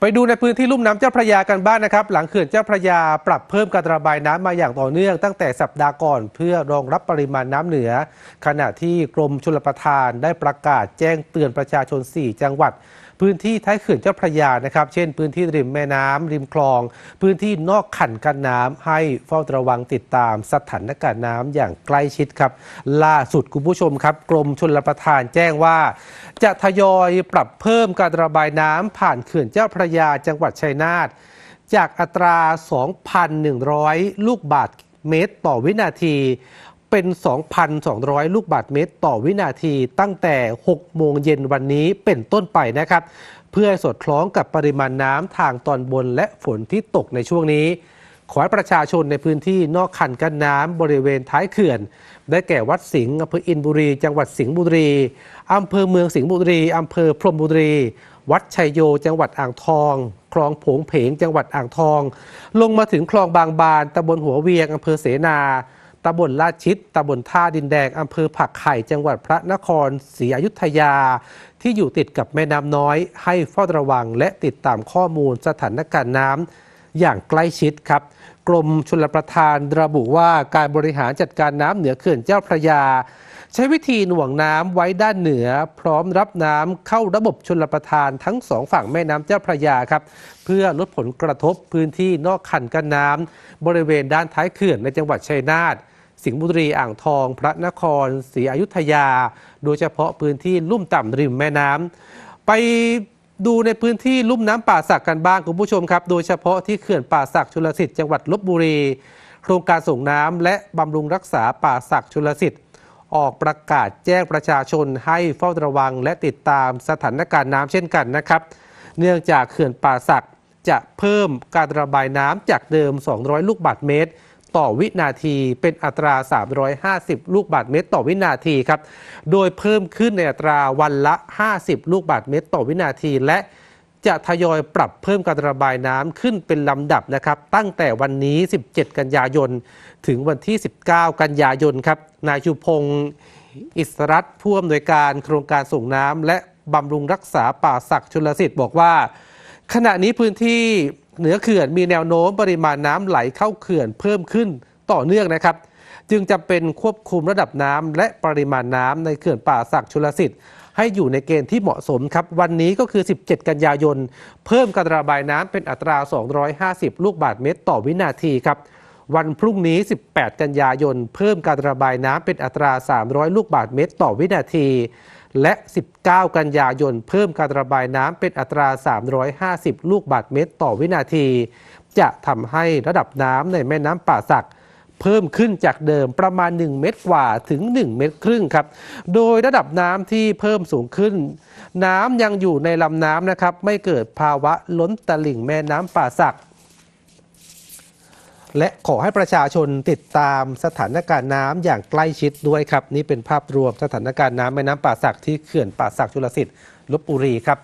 ไปดูในพื้นที่ลุ่มน้ำเจ้าพระยากันบ้างนะครับ หลังเขื่อนเจ้าพระยาปรับเพิ่มการระบายน้ำมาอย่างต่อเนื่องตั้งแต่สัปดาห์ก่อนเพื่อรองรับปริมาณน้ำเหนือ ขณะที่กรมชลประทานได้ประกาศแจ้งเตือนประชาชน 4 จังหวัด พื้นที่ท้ายเขื่อนเจ้าพระยานะครับเช่น พื้นที่ริมแม่น้ำริมคลอง พื้นที่นอกขันกันน้ำให้เฝ้าระวังติดตามสถานการณ์น้ำอย่างใกล้ชิดครับ ล่าสุดคุณผู้ชมครับ กรมชลประทานแจ้งว่า จะทยอยปรับเพิ่มการระบายน้ำผ่านเขื่อนเจ้าพระยาจังหวัดชัยนาทจากอัตรา 2,100 ลูกบาทเมตรต่อวินาที เป็น 2,200 ลูกบาทเมตรต่อวินาที ตั้งแต่ 6 โมงเย็นวันนี้เป็นต้นไปนะครับ เพื่อให้สอดคล้องกับปริมาณน้ำทางตอนบนและฝนที่ตกในช่วงนี้ขอให้ประชาชนในพื้นที่นอกคันกั้นน้ำบริเวณท้ายเขื่อน ได้แก่วัดสิงห์อำเภออินบุรี จังหวัดสิงห์บุรีอำเภอเมืองสิงห์บุรีอำเภอพรมบุรี วัดชัยโย จังหวัดอ่างทอง คลองผงเพงจังหวัดอ่างทอง ลงมาถึงคลองบางบานตำบลหัวเวียงอำเภอเสนาตำบลลาดชิดตำบลท่าดินแดงอำเภอผักไห่จังหวัดพระนครศรีอยุธยา ที่อยู่ติดกับแม่น้ำน้อย ให้เฝ้าระวังและติดตามข้อมูลสถานการณ์น้ำอย่างใกล้ชิดครับ กรมชลประทานระบุว่าการบริหารจัดการน้ำเหนือเขื่อนเจ้าพระยา ใช้วิธีหน่วงน้ำไว้ด้านเหนือ พร้อมรับน้ำเข้าระบบชลประทานทั้งสองฝั่งแม่น้ำเจ้าพระยาครับ เพื่อลดผลกระทบพื้นที่นอกคันกั้นน้ำบริเวณด้านท้ายเขื่อนในจังหวัดชัยนาทสิงห์บุรีอ่างทอง พระนครศรีอยุธยา โดยเฉพาะพื้นที่ลุ่มต่ำริมแม่น้ำไปดูในพื้นที่ลุ่มน้ำป่าสักกันบ้างคุณผู้ชมครับ โดยเฉพาะที่เขื่อนป่าสักชลสิทธิ์จังหวัดลบบุรี โครงการส่งน้ำและบำรุงรักษาป่าสักชลสิทธิ์ ออกประกาศแจ้งประชาชนให้เฝ้าระวังและติดตามสถานการณ์น้ำเช่นกันนะครับ เนื่องจากเขื่อนป่าสักจะเพิ่มการระบายน้ำจากเดิม 200 ลูกบาศก์เมตร ต่อวินาทีเป็นอัตรา 350 ลูกบาศก์เมตร ต่อวินาทีครับ โดยเพิ่มขึ้นในอัตราวันละ 50 ลูกบาศก์เมตร ต่อวินาทีและ จะทยอยปรับเพิ่มการระบายน้ำขึ้นเป็นลำดับนะครับ ตั้งแต่วันนี้ 17 กันยายน ถึงวันที่ 19 กันยายนครับ นายชูพงศ์อิสรัตน์ผู้อำนวยการโครงการส่งน้ำและบำรุงรักษาป่าศักดิ์ชลสิทธิ์บอกว่า ขณะนี้พื้นที่เหนือเขื่อนมีแนวโน้มปริมาณน้ำไหลเข้าเขื่อนเพิ่มขึ้นต่อเนื่องนะครับ จึงจะเป็นควบคุมระดับน้ำและปริมาณน้ำในเขื่อนป่าศักดิ์ชลสิทธิ์ ให้อยู่ในเกณฑ์ที่เหมาะสมครับ วันนี้ก็คือ 17 กันยายน เพิ่มการระบายน้ำเป็นอัตรา 250 ลูกบาศก์เมตรต่อวินาทีครับวันพรุ่งนี้ 18 กันยายน เพิ่มการระบายน้ำเป็นอัตรา 300 ลูกบาศก์เมตรต่อวินาที และ 19 กันยายน เพิ่มการระบายน้ำเป็นอัตรา 350 ลูกบาศก์เมตรต่อวินาที จะทำให้ระดับน้ำในแม่น้ำป่าสัก เพิ่มขึ้นจากเดิมประมาณ 1 เมตรกว่าถึง 1 เมตรครึ่งครับ โดยระดับน้ำที่เพิ่มสูงขึ้น น้ำยังอยู่ในลำน้ำนะครับ ไม่เกิดภาวะล้นตลิ่งแม่น้ำป่าสัก และขอให้ประชาชนติดตามสถานการณ์น้ำอย่างใกล้ชิดด้วยครับ นี่เป็นภาพรวมสถานการณ์น้ำแม่น้ำป่าสักที่เขื่อนป่าสักชุลสิทธิ์ลบบุรีครับ